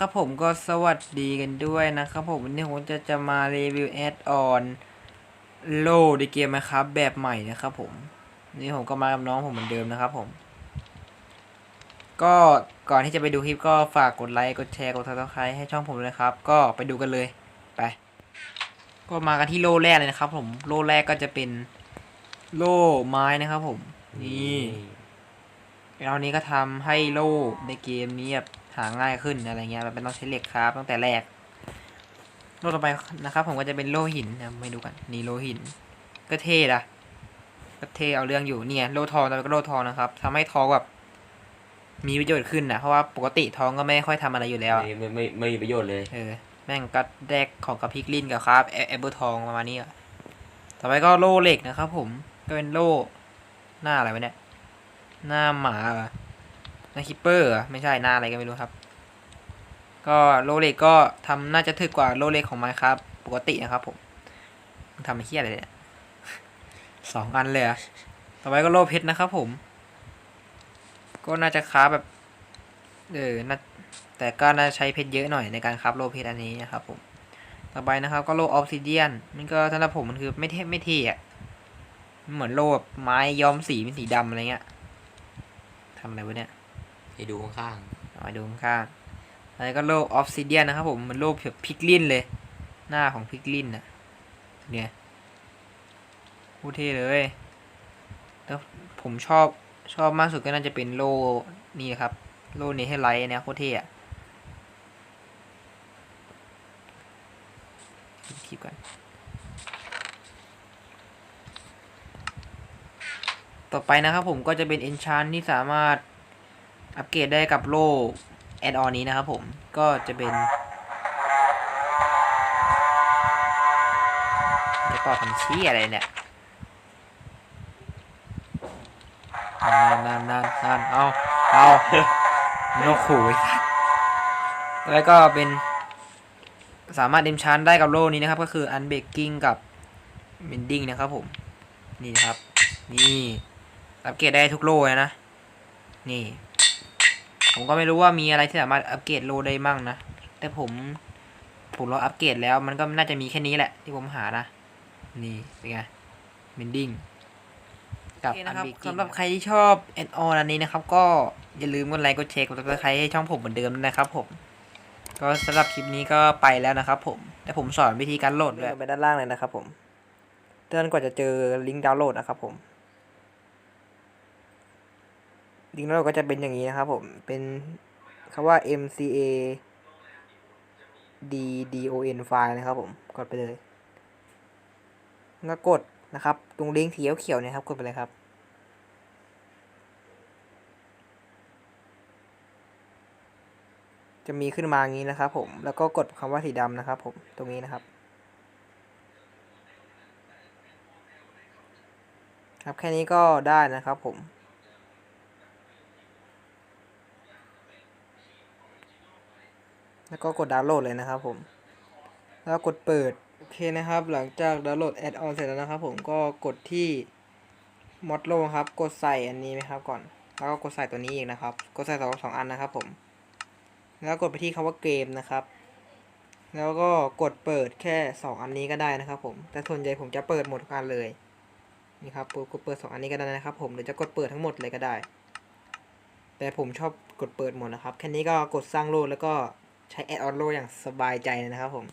นะครับผมก็สวัสดีกันด้วยนะครับผมวันนี้ผมจะจะมารีวิวแอดออนโลในเกมนะครับ แบบใหม่นะครับผม นี่ผมก็มากับน้องผมเหมือนเดิมนะครับผม ก็ก่อนที่จะไปดูคลิปก็ฝากกดไลค์กดแชร์กดซับสไครต์ให้ช่องผมด้วยนะครับ ก็ไปดูกันเลยไป ก็มากันที่โลแรกเลยนะครับ ผมโลแรกก็จะเป็นโล่ไม้นะครับผมนี่แล้วนี้ก็ทำให้โล่ในเกมนี้แบบ หาง่ายขึ้นอะไรเงี้ยแบบไม่ต้องใช้เหล็กครับตั้งแต่แรกโล่ต่อไปนะครับ ผมก็จะเป็นโล่หินนะไม่ดูกันนี่โล่หิน ก็เท่ละก็เท่เอาเรื่องอยู่เนี่ยโล่ทองต่อไปก็โล่ทองนะครับทำให้ทองแบบมีประโยชน์ขึ้นนะเพราะว่าปกติทองก็ไม่ค่อยทำอะไรอยู่แล้วอะไม่ไม่ไม่ไม่มีประโยชน์เลยเออแม่งก็แดกของกับพริกลิ้นกับครับแอแอปเปิลทองประมาณนี้อะต่อไปก็โล่เหล็กนะครับ ผมก็เป็นโล่หน้าอะไรวะเนี่ยหน้าหมาเหรอห นาคิปเปอร์ไม่ใช่หน้าอะไรก็ไม่รู้ครับ ก็โลเล็กก็ทำน่าจะถึกกว่าโลเล็กของไมครับ ปกตินะครับผมทำไอ้เหี้ยอะไรเนี่ยสองอันเลยอะต่อไปก็โลเพชรนะครับผม ก็น่าจะค้าแบบเออน่าแต่ก็น่าใช้เพชรเยอะหน่อยในการคราฟโลเพชรอันนี้นะครับผม ต่อไปนะครับก็โลออฟซิเดียนนี่ก็สำหรับผมมันคือไม่เท่ไม่เท่อะเหมือนโลแบบไม้ย้อมสีเป็นสีดำอะไรเงี้ยทำอะไรวะเนี่ย ให้ดูข้างเอามาดูข้างๆอันนี้ก็โลออฟซิเดียนนะครับผมมันโลแบบพิกลินเลย หน้าของพิกลินน่ะเนี่ยพูดเท่เลยแล้วผมชอบชอบมากสุดก็น่าจะเป็นโลนี่ครับ โลนี้ให้ไลท์เนี่ยโคตรเท่อะคลิปกันต่อไปนะครับผมก็จะเป็น e n c h a n t ที่สามารถ อัปเกรดได้กับโล่แอดออนนี้นะครับผมก็จะเป็นจะต่อทำชี้อะไรเนี่ยนั่นนั่นนั่นนั่นเอาเอานกขู่แล้วก็เป็น สามารถเดมชานได้กับโล่นี้นะครับ ก็คืออันเบกกิ้งกับเบนดิ้งนะครับผมนี่ครับ นี่อัปเกรดได้ทุกโลเลยนะ นี่ ผมก็ไม่รู้ว่ามีอะไรที่สามารถอัปเกรดโลได้มั่งนะ แต่ผมผมลองอัปเกรดแล้วมันก็น่าจะมีแค่นี้แหละ ที่ผมหานะ นี่เป็นไงเบนดิ้งกับนะครับสำหรับใครที่ชอบแอนออนอันนี้นะครับ ก็อย่าลืมกดไลค์กดแชร์กดติดตามให้ช่องผมเหมือนเดิมนะครับผม ก็สำหรับคลิปนี้ก็ไปแล้วนะครับผม แต่ผมสอนวิธีการโหลดด้วยไปด้านล่างเลยนะครับผมเตือนกว่าจะเจอลิงก์ดาวน์โหลดนะครับผม ลิงก์ดาวน์โหลดก็จะเป็นอย่างนี้นะครับผม เป็นคำว่า MCA D D O N ไฟล์นะครับผม กดไปเลยแล้วกดนะครับ ตรงลิงก์สีเขียวๆเนี่ยครับ กดไปเลยครับจะมีขึ้นมาอย่างนี้นะครับผม แล้วก็กดคำว่าสีดำนะครับผม ตรงนี้นะครับ ครับแค่นี้ก็ได้นะครับผม แล้วก็กดดาวน์โหลดเลยนะครับผมแล้วกดเปิดโอเคนะครับ หลังจากดาวน์โหลดแอดออนเสร็จแล้วนะครับผมก็กดที่มอดโลครับ กดใส่อันนี้ไหมครับก่อน แล้วก็กดใส่ตัวนี้อีกนะครับ กดใส่สองสองอันนะครับผม แล้วกดไปที่คำว่าเกมนะครับ แล้วก็กดเปิดแค่สองอันนี้ก็ได้นะครับ ผม แต่ส่วนใหญ่ผมจะเปิดหมดทุกอันเลย นี่ครับกดเปิดสองอันนี้ก็ได้นะครับ ผม หรือจะกดเปิดทั้งหมดเลยก็ได้ แต่ผมชอบกดเปิดหมดนะครับ แค่นี้ก็กดสร้างโลดแล้วก็ ใช้แอดออนโลอย่างสบายใจนะครับผม